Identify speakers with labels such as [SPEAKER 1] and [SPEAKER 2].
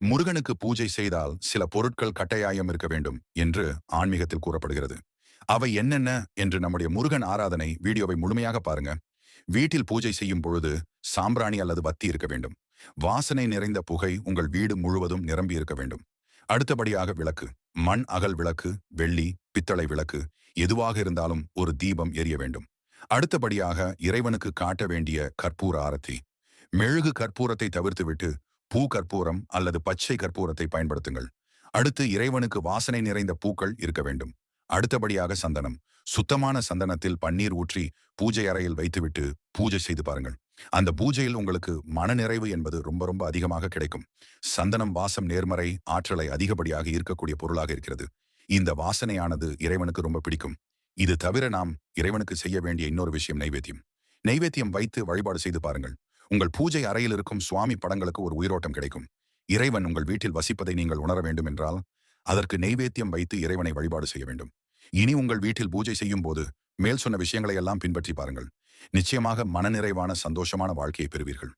[SPEAKER 1] முருகனுக்கு பூஜை செய்தால் சில பொருட்கள் கட்டாயம் இருக்க வேண்டும் என்று ஆன்மீகத்தில் கூறப்படுகிறது. அவை என்னென்ன என்று நம்முடைய முருகன் ஆராதனை வீடியோவை முழுமையாக பாருங்க. வீட்டில் பூஜை செய்யும் பொழுது சாம்பிராணி அல்லது வத்தி இருக்க வேண்டும். வாசனை நிறைந்த புகை உங்கள் வீடு முழுவதும் நிரம்பி இருக்க வேண்டும். அடுத்தபடியாக விளக்கு மண் அகல் விளக்கு வெள்ளி பித்தளை விளக்கு எதுவாக இருந்தாலும் ஒரு தீபம் எரிய வேண்டும். அடுத்தபடியாக இறைவனுக்கு காட்ட வேண்டிய கற்பூர ஆரத்தி. மெழுகு கற்பூரத்தை தவிர்த்துவிட்டு பூ கற்பூரம் அல்லது பச்சை கற்பூரத்தை பயன்படுத்துங்கள். அடுத்து இறைவனுக்கு வாசனை நிறைந்த பூக்கள் இருக்க வேண்டும். அடுத்தபடியாக சந்தனம். சுத்தமான சந்தனத்தில் பன்னீர் ஊற்றி பூஜை அறையில் வைத்துவிட்டு பூஜை செய்து பாருங்கள். அந்த பூஜையில் உங்களுக்கு மனநிறைவு என்பது ரொம்ப ரொம்ப அதிகமாக கிடைக்கும். சந்தனம் வாசம் நேர்மறை ஆற்றலை அதிகப்படியாக ஈர்க்கக்கூடிய பொருளாக இருக்கிறது. இந்த வாசனையானது இறைவனுக்கு ரொம்ப பிடிக்கும். இது தவிர நாம் இறைவனுக்கு செய்ய வேண்டிய இன்னொரு விஷயம் நைவேத்தியம். நைவேத்தியம் வைத்து வழிபாடு செய்து பாருங்கள். உங்கள் பூஜை அறையில் இருக்கும் சுவாமி படங்களுக்கு ஒரு உயிரோட்டம் கிடைக்கும். இறைவன் உங்கள் வீட்டில் வசிப்பதை நீங்கள் உணர வேண்டும் என்றால் அதற்கு நெய்வேத்தியம் வைத்து இறைவனை வழிபாடு செய்ய வேண்டும். இனி உங்கள் வீட்டில் பூஜை செய்யும் போது மேல் சொன்ன விஷயங்களை எல்லாம் பின்பற்றி பாருங்கள். நிச்சயமாக மனநிறைவான சந்தோஷமான வாழ்க்கையை பெறுவீர்கள்.